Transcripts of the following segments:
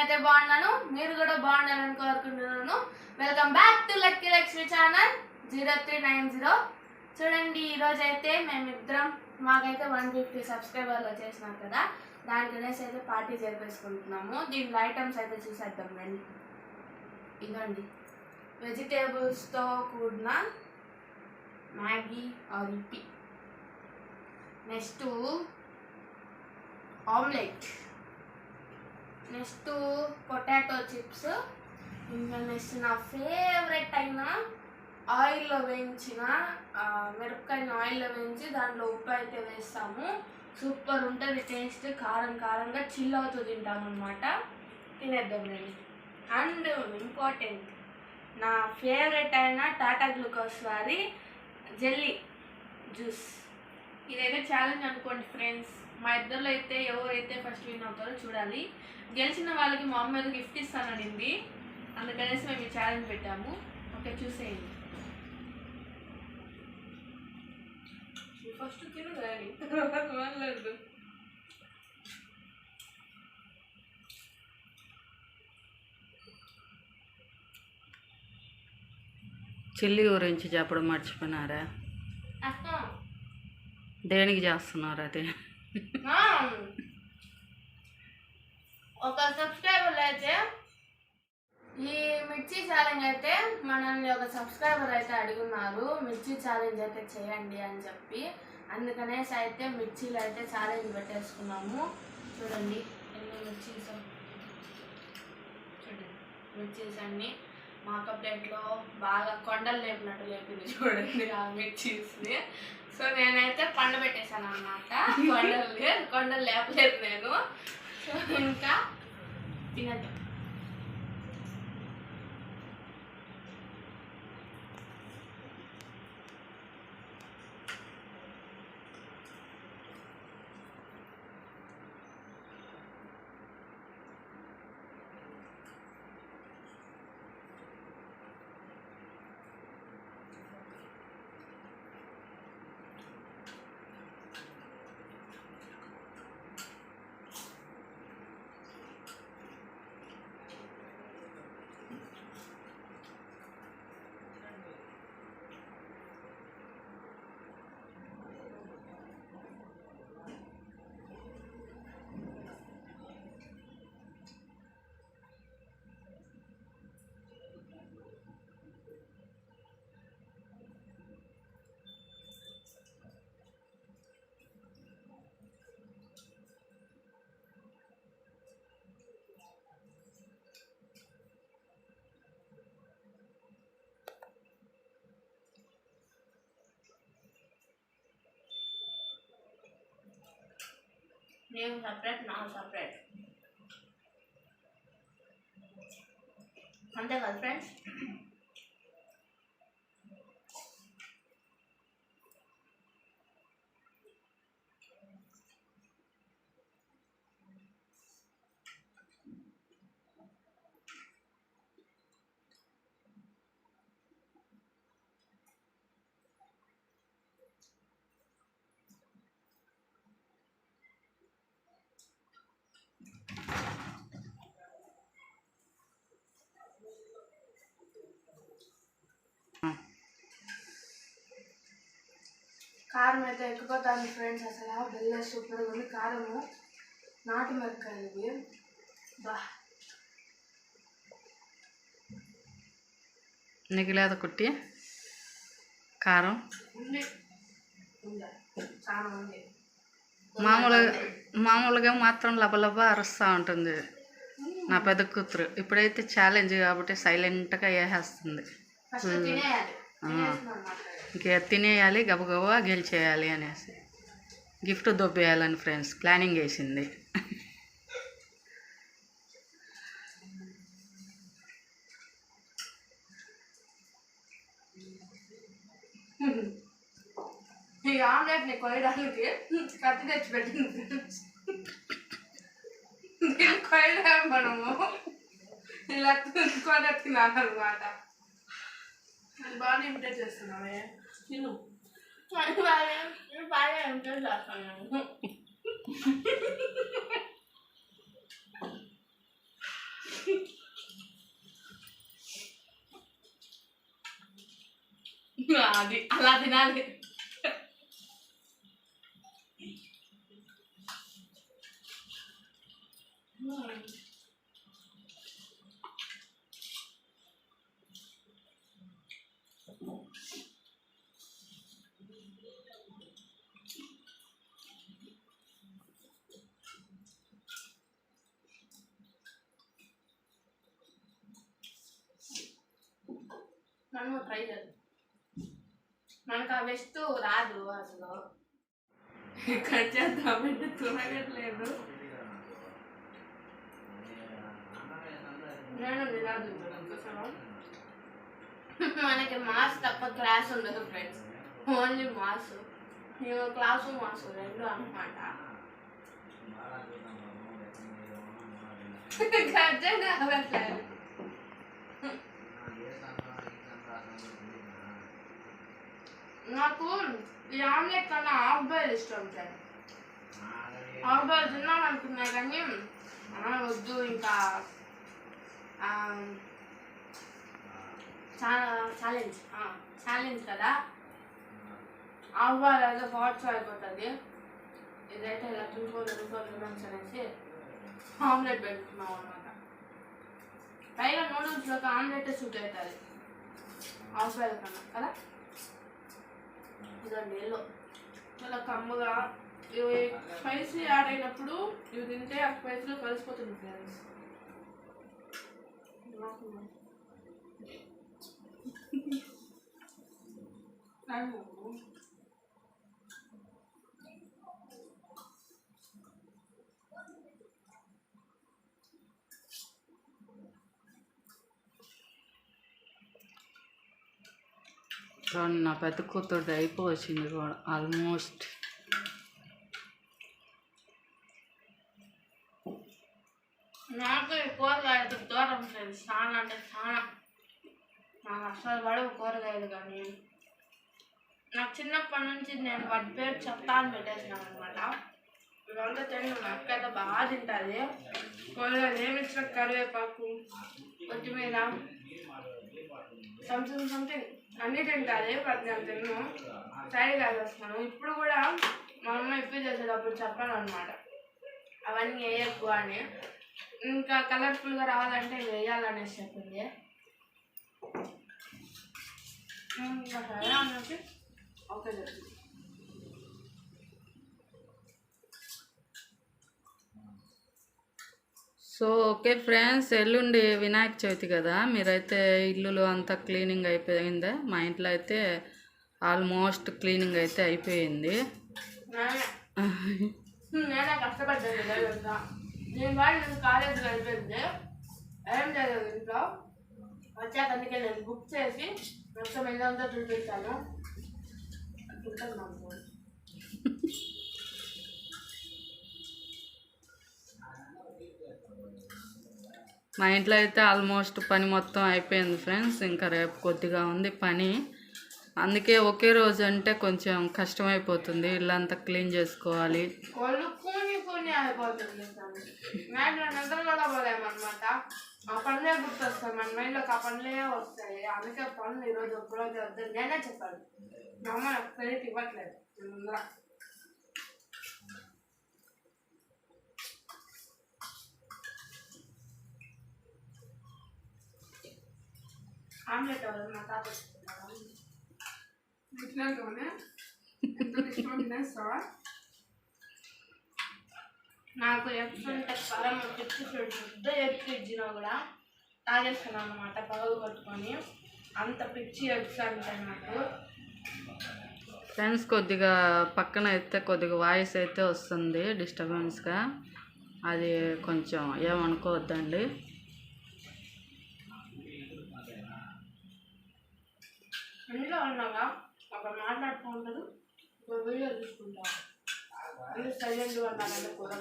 నేనైతే బాగున్నాను మీరు కూడా బాగుండాలని కోరుకుంటున్నాను. Welcome back to lucky Lakshmi channel zero three nine zero చూడండి ఈరోజు అయితే మేమిద్దరం మాకైతే వన్ ఫిఫ్టీ సబ్స్క్రైబర్లు వచ్చేసినాం కదా. దానికి అనేసి అయితే పార్టీ జరిపేసుకుంటున్నాము దీంట్లో ఐటమ్స్ అయితే చూసేద్దాం రండి. ఇదండి వెజిటేబుల్స్తో కూడిన Maggi or Yippee next omelette next potato chips. ఇంకా నెక్స్ట్ నా ఫేవరెట్ అయిన ఆయిల్లో వేయించిన మిరపకాయని ఆయిల్లో వేయించి దాంట్లో ఉప్పు అయితే వేస్తాము. సూపర్ ఉంటుంది టేస్ట్ కారం కారంగా చిల్ అవుతూ తింటాం అనమాట తినేద్దాం నేను అండ్ ఇంపార్టెంట్ నా ఫేవరెట్ అయిన టాటా గ్లూకోస్ వారి జెల్లీ జ్యూస్. ఇదైతే ఛాలెంజ్ అనుకోండి ఫ్రెండ్స్. మా ఇద్దరిలో అయితే ఎవరైతే ఫస్ట్ విన్ అవుతారో చూడాలి. గెలిచిన వాళ్ళకి మా అమ్మ ఏదో గిఫ్ట్ ఇస్తాననింది అందుకనేసి మేము ఈ ఛాలెంజ్ పెట్టాము. ఓకే చూసేయండి. ఫస్ట్ తిను కానీ మాట్లాడదు చిల్లి గురించి చెప్పడం మర్చిపోయినారా? దేనికి చేస్తున్నారు అది ఆ, ఒక సబ్స్క్రైబర్ అయితే ఈ మిర్చి ఛాలెంజ్ అయితే మనల్ని ఒక సబ్స్క్రైబర్ అయితే అడుగున్నారు మిర్చి ఛాలెంజ్ అయితే చేయండి అని చెప్పి. అందుకనేసి అయితే మిర్చీలు అయితే ఛాలెంజ్ పెట్టేసుకున్నాము. చూడండి ఎన్ని మిర్చీస్ చూడండి మిర్చీస్ అన్ని. మాక ప్లేట్లో బాగా కొండలు లేపినట్టు లేపింది చూడండి ఆ మిర్చీస్ని సో నేనైతే పండ పెట్టేశాను అనమాట కొండలు కొండలు లేపలేదు నేను. ఇంకా తినద్దాం నేను సపరేట్ నాకు సపరేట్ అంతే కదా ఫ్రెండ్స్ కారం అయితే ఎక్కిపోతాను ఫ్రెండ్స్ అసలు బెల్ల సూపర్గా ఉంది. కారము నాటు మిరపకాయలు ఇవి బా. నీకు కుట్టి? కారం? మామూలుగా మామూలుగా మాత్రం లబలబ అరుస్తూ ఉంటుంది. నా పెద్ద కూతురు. ఇప్పుడైతే ఛాలెంజ్ కాబట్టి సైలెంట్గా వేసేస్తుంది ఇక తినేయాలి గబగబా గెలిచేయాలి అనేసి. గిఫ్ట్ దొబ్బేయాలని ఫ్రెండ్స్ ప్లానింగ్ వేసింది ఈ ఆమ్లెట్ని కొయ్యడానికి కత్తి తెచ్చి పెట్టింది దీన్ని కోయలేము మనము. ఇలా కొని తినాలి నేను బాగానే ఇమిటేట్ చేస్తున్నావే. బాగా నేను బాగా అది అలా తినాలి. నన్ను ట్రై చేద్దాం. మనకు ఆ వస్తు రాదు అసలు. కట్ చేద్దామంటే తురగట్లేదు నేను అసలు మనకి మాస్ తప్ప క్లాస్ ఉండదు ఫ్రెండ్స్ ఓన్లీ మాస్ మేము క్లాసు మాస్ రెండు అనమాట కట్ చేయడం అవ్వట్లేదు. నాకు ఈ ఆమ్లెట్ కన్నా హాఫ్ బాయిల్ ఇష్టం సార్. హాఫ్ బాయిల్ తిన్నాం అనుకున్నా కానీ వద్దు ఇంకా ఆ, చాలా ఛాలెంజ్ ఛాలెంజ్ కదా? హాఫ్ బాయిల్ అయితే ఫాట్స్ అయిపోతుంది. ఇదైతే ఇలా తుంచుకొని తుంచుకొని తినచ్చు అనేసి ఆమ్లెట్ పెట్టుకున్నాం అనమాట పైగా నూడిల్స్లోకి ఆమ్లెట్ సూట్ అవుతుంది. హాఫ్ బాయిల్ కన్నా కదా? ఇదండి ఎల్లో చాలా కమ్మగా ఇవి స్పైసీ యాడ్ అయినప్పుడు ఇవి తింటే ఆ స్పైసీలో కలిసిపోతుంది ఫ్రెండ్స్. చూడండి నా పెద్ద కూతురుది అయిపోవచ్చింది కూడా ఆల్మోస్ట్ నాకు ఈ కూరగాయలు దూరం లేదు చాలా అంటే చాలా. నాకు అసలు పడవు కూరగాయలు కానీ. నాకు చిన్నప్పటి నుంచి నేను వాటి పేరు చెప్తా అని పెట్టేసినాను అనమాట ఇవంతా తిని మా అక్క అయితే బాగా తింటుంది. కూరగాయలు ఏమి ఇచ్చిన కరివేపాకు కొత్తిమీర సంథింగ్ సంథింగ్ అన్నీ తింటుంది ప్రతి నేను తిన్ను. సైడ్ కాసేస్తాను ఇప్పుడు కూడా మా అమ్మ ఇప్పి చేసేటప్పుడు చెప్పాను అనమాట అవన్నీ వేయకు అని. ఇంకా కలర్ఫుల్గా రావాలంటే వేయాలనేసి చెప్పింది. ఇంకా సరే అన్నట్టు ఓకే చెప్పింది సో ఓకే ఫ్రెండ్స్ ఎల్లుండి వినాయక చవితి కదా. మీరైతే ఇల్లులు అంతా క్లీనింగ్ అయిపోయిందా? మా ఇంట్లో అయితే ఆల్మోస్ట్ క్లీనింగ్ అయితే అయిపోయింది. కష్టపడ్డాను వచ్చాక అందుకే నేను బుక్ చేసి మొత్తం ఇల్లంతా చూపించాను మా ఇంట్లో అయితే ఆల్మోస్ట్ పని మొత్తం అయిపోయింది ఫ్రెండ్స్. ఇంకా రేపు కొద్దిగా ఉంది పని. అందుకే ఒకే రోజు అంటే కొంచెం కష్టమైపోతుంది. ఇల్లంతా క్లీన్ చేసుకోవాలి. ఆ పనులే గుర్తొస్తాయి. మన మైండ్లోకి ఆ పనులే వస్తాయి. అందుకే పనులు ఈరోజు ఒక్కరోజు వద్దు. నేనే చెప్పాను మా అమ్మ నాకు క్రెడిట్ ఇవ్వట్లేదు. ఆమ్లెట్ అవ్వదు మా తాత నాకు ఎప్పుడంటే పరం పెద్ద ఎగ్స్ ఇచ్చినా కూడా తాగేస్తున్నాను అనమాట పగలు కొట్టుకొని. అంత పిచ్చి ఎగ్స్ అంటే నాకు. ఫ్రెండ్స్ కొద్దిగా పక్కన అయితే కొద్దిగా వాయిస్ అయితే వస్తుంది డిస్టర్బెన్స్గా. అది కొంచెం ఏమనుకోవద్దండి. ఇంట్లో ఉన్నాగా ఒక మాట్లాడుకుంటారు ఒక వీడియో తీసుకుంటారు సైలెంట్ అన్నారంటే కూడా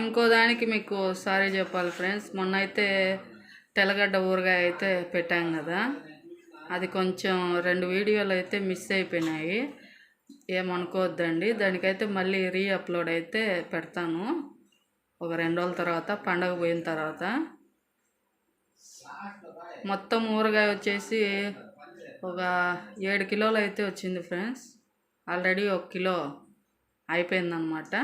ఇంకో దానికి మీకు సారీ చెప్పాలి ఫ్రెండ్స్. మొన్న అయితే తెల్లగడ్డ ఊరగాయ అయితే పెట్టాం కదా. అది కొంచెం రెండు వీడియోలు అయితే మిస్ అయిపోయినాయి. ఏమనుకోవద్దండి దానికైతే మళ్ళీ రీ అప్లోడ్ అయితే పెడతాను. ఒక రెండు రోజుల తర్వాత పండగ పోయిన తర్వాత. మొత్తం ఊరగాయ వచ్చేసి ఒక ఏడు కిలోలు అయితే వచ్చింది ఫ్రెండ్స్. ఆల్రెడీ ఒక కిలో అయిపోయిందనమాట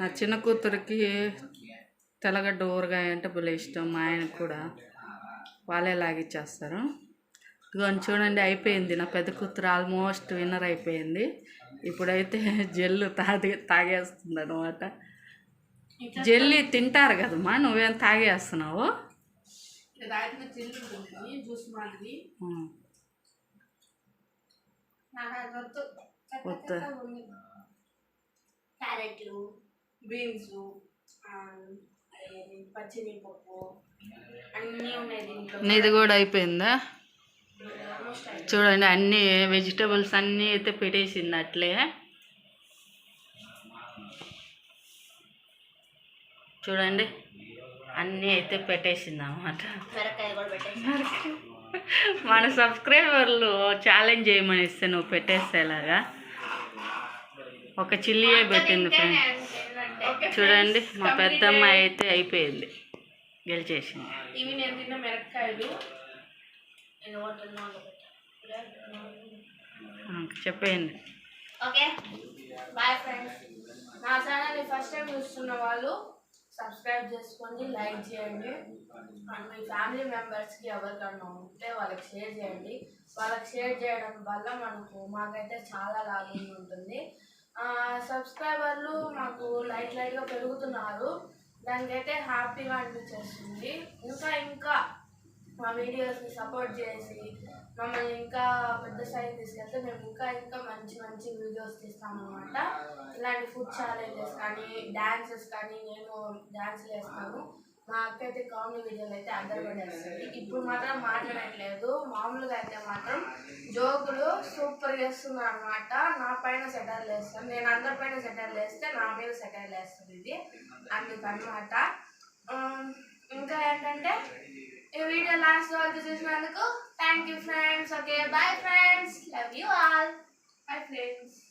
నా చిన్న కూతురికి తెల్లగడ్డ ఊరగాయ అంటే భలే ఇష్టం మా ఆయనకు కూడా. వాళ్ళే లాగిచ్చేస్తారు. ఇదిగోండి చూడండి అయిపోయింది. నా పెద్ద కూతురు ఆల్మోస్ట్ విన్నర్ అయిపోయింది. ఇప్పుడైతే జెల్లు తాగి తాగేస్తుంది అనమాట జెల్లి తింటారు కదమ్మా నువ్వేం తాగేస్తున్నావు. క్యారెట్లు బీన్స్ పచ్చిమిరపప్పు అన్నీ ఉన్నాయి దీంట్లో. నీది కూడా అయిపోయింది. చూడండి అన్ని వెజిటబుల్స్ అన్నీ అయితే పెట్టేసింది అట్లే. చూడండి. అన్నీ అయితే పెట్టేసింది అన్నమాట. పెట్టేసి మన సబ్స్క్రైబర్లు ఛాలెంజ్ చేయమని ఇస్తే నువ్వు పెట్టేసేలాగా. ఒక చిల్లియే పెట్టింది ఫ్రెండ్ చూడండి మా పెద్దమ్మ అయితే అయిపోయింది. గెలిచేసింది. ఇవి నేను తిన్న మిరపకాయలు. నేను హోటల్ ఆ, చెప్పేయండి. ఓకే. Bye friends. నా ఛానల్ని ఫస్ట్ టైం చూస్తున్న వాళ్ళు సబ్స్క్రైబ్ చేసుకోండి లైక్ చేయండి. అండ్ మీ ఫ్యామిలీ మెంబర్స్కి ఎవరికన్నా ఉంటే వాళ్ళకి షేర్ చేయండి. వాళ్ళకి షేర్ చేయడం వల్ల మనకు మాకైతే చాలా లాభం ఉంటుంది. సబ్స్క్రైబర్లు మాకు లైట్ లైట్గా పెరుగుతున్నారు. దానికైతే హ్యాపీగా అనిపించేస్తుంది. ఇంకా ఇంకా మా వీడియోస్ని సపోర్ట్ చేసి మమ్మల్ని ఇంకా పెద్ద స్థాయికి తీసుకెళ్తే మేము ఇంకా ఇంకా మంచి మంచి వీడియోస్ తీస్తామన్నమాట. ఇలాంటి ఫుడ్ ఛాలెంజెస్ కానీ డ్యాన్సెస్ కానీ నేను డ్యాన్స్ వేస్తాను మా అక్క అయితే కామెడీ వీడియోలు అయితే అందరూ పడేస్తుంది ఇప్పుడు మాత్రం మాట్లాడట్లేదు. మామూలుగా అయితే మాత్రం జోకులు సూపర్ చేస్తున్నారు అనమాట నా పైన సెటర్లు వేస్తాను నేను అందరి పైన సెటర్లు వేస్తే నా మీద సెటైర్లు వేస్తుంది ఇది. అందుకనమాట ఇంకా ఏంటంటే a video last all this is Nandaku. Thank you friends. Okay, bye friends. Love you all. Bye friends.